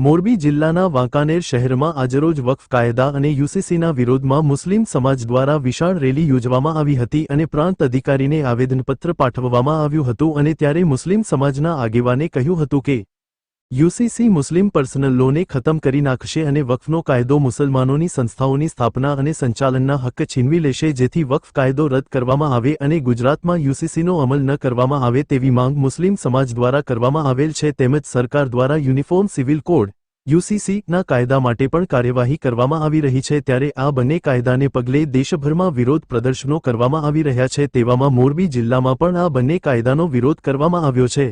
મોરબી જિલ્લાના વાંકાનેર શહેરમાં આજરોજ વક્ફ કાયદા અને યુસીસીના વિરોધમાં મુસ્લિમ સમાજ દ્વારા વિશાળ રેલી યોજવામાં આવી હતી અને પ્રાંત અધિકારીને આવેદનપત્ર પાઠવવામાં આવ્યું હતું અને ત્યારે મુસ્લિમ સમાજના આગેવાને કહ્યું હતું કે યુસીસી મુસ્લિમ પર્સનલ લોને ખતમ કરી નાખશે અને વક્ફનો કાયદો મુસલમાનોની સંસ્થાઓની સ્થાપના અને સંચાલનના હક્ક છીનવી લેશે જેથી વક્ફ કાયદો રદ કરવામાં આવે અને ગુજરાતમાં યુસીસીનો અમલ ન કરવામાં આવે તેવી માંગ મુસ્લિમ સમાજ દ્વારા કરવામાં આવેલ છે તેમજ સરકાર દ્વારા યુનિફોર્મ સિવિલ કોડ યુસીસીના કાયદા માટે પણ કાર્યવાહી કરવામાં આવી રહી છે ત્યારે આ બંને કાયદાને પગલે દેશભરમાં વિરોધ પ્રદર્શનો કરવામાં આવી રહ્યા છે તેવામાં મોરબી જિલ્લામાં પણ આ બંને કાયદાનો વિરોધ કરવામાં આવ્યો છે.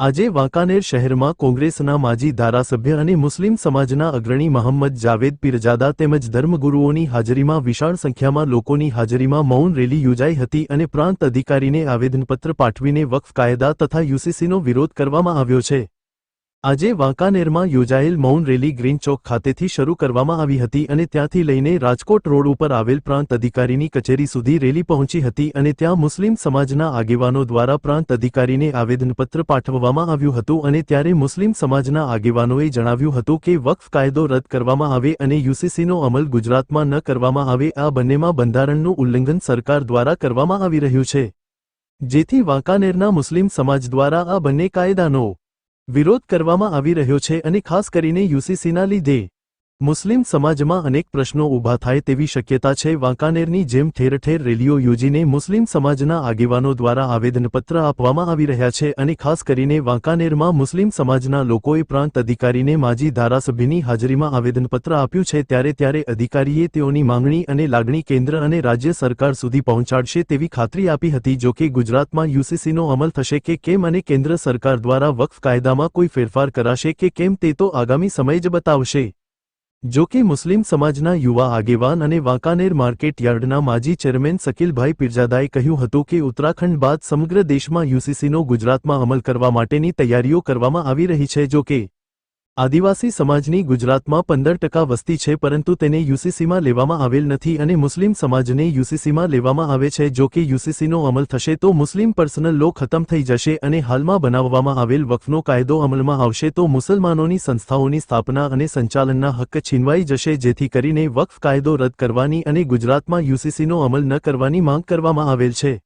આજે વાંકાનેર શહેરમાં કોંગ્રેસના માજી ધારાસભ્ય અને મુસ્લિમ સમાજના અગ્રણી મહંમદ જાવેદ પીરજાદા તેમજ ધર્મગુરુઓની હાજરીમાં વિશાળ સંખ્યામાં લોકોની હાજરીમાં મૌન રેલી યોજાઈ હતી અને પ્રાંત અધિકારીને આવેદનપત્ર પાઠવીને વક્ફ કાયદા તથા યુસીસીનો વિરોધ કરવામાં આવ્યો છે. આજે વાંકાનેરમાં યોજાયેલ મૌન રેલી ગ્રીન ચોક ખાતેથી શરૂ કરવામાં આવી હતી અને ત્યાંથી લઈને રાજકોટ રોડ ઉપર આવેલ પ્રાંત અધિકારીની કચેરી સુધી રેલી પહોંચી હતી અને ત્યાં મુસ્લિમ સમાજના આગેવાનો દ્વારા પ્રાંત અધિકારીને આવેદનપત્ર પાઠવવામાં આવ્યું હતું અને ત્યારે મુસ્લિમ સમાજના આગેવાનોએ જણાવ્યું હતું કે વક્ફ કાયદો રદ કરવામાં આવે અને યુસીસીનો અમલ ગુજરાતમાં ન કરવામાં આવે, આ બંનેમાં બંધારણનું ઉલ્લંઘન સરકાર દ્વારા કરવામાં આવી રહ્યું છે. જેથી વાંકાનેરના મુસ્લિમ સમાજ દ્વારા આ બંને કાયદાનો વિરોધ કરવામાં આવી રહ્યો છે અને ખાસ કરીને યુસીસીના લીધે. મુસ્લિમ સમાજમાં અનેક પ્રશ્નો ઊભા થાય તેવી શક્યતા છે. વાંકાનેરની જેમ ઠેર ઠેર રેલીઓ યોજીને મુસ્લિમ સમાજના આગેવાનો દ્વારા આવેદનપત્ર આપવામાં આવી રહ્યા છે અને ખાસ કરીને વાંકાનેરમાં મુસ્લિમ સમાજના લોકોએ પ્રાંત અધિકારીને માજી ધારાસભ્યની હાજરીમાં આવેદનપત્ર આપ્યું છે. ત્યારે ત્યારે અધિકારીએ તેઓની માંગણી અને લાગણી કેન્દ્ર અને રાજ્ય સરકાર સુધી પહોંચાડશે તેવી ખાતરી આપી હતી. જો કે ગુજરાતમાં યુસીસીનો અમલ થશે કે કેમ અને કેન્દ્ર સરકાર દ્વારા વક્ફ કાયદામાં કોઈ ફેરફાર કરાશે કે કેમ તે તો આગામી સમય જ બતાવશે. જો કે મુસ્લિમ સમાજના યુવા આગેવાન અને વાંકાનેર માર્કેટ યાર્ડના માજી ચેરમેન સકીલભાઈ પીરજાદાએ કહ્યું હતું કે ઉત્તરાખંડ બાદ સમગ્ર દેશમાં યુસીસીનો ગુજરાતમાં અમલ કરવા માટેની તૈયારીઓ કરવામાં આવી રહી છે, જો કે આદિવાસી સમાજની ગુજરાતમાં પંદર ટકા વસ્તી છે, પરંતુ તેને યુસીસીમાં લેવામાં આવેલ નથી અને મુસ્લિમ સમાજને યુસીસીમાં લેવામાં આવે છે. જો કે યુસીસીનો અમલ થશે તો મુસ્લિમ પર્સનલ લો ખતમ થઈ જશે અને હાલમાં બનાવવામાં આવેલ વકફનો કાયદો અમલમાં આવશે તો મુસલમાનોની સંસ્થાઓની સ્થાપના અને સંચાલનના હક્ક છીનવાઈ જશે, જેથી કરીને વકફ કાયદો રદ કરવાની અને ગુજરાતમાં યુસીસીનો અમલ ન કરવાની માંગ કરવામાં આવેલ છે.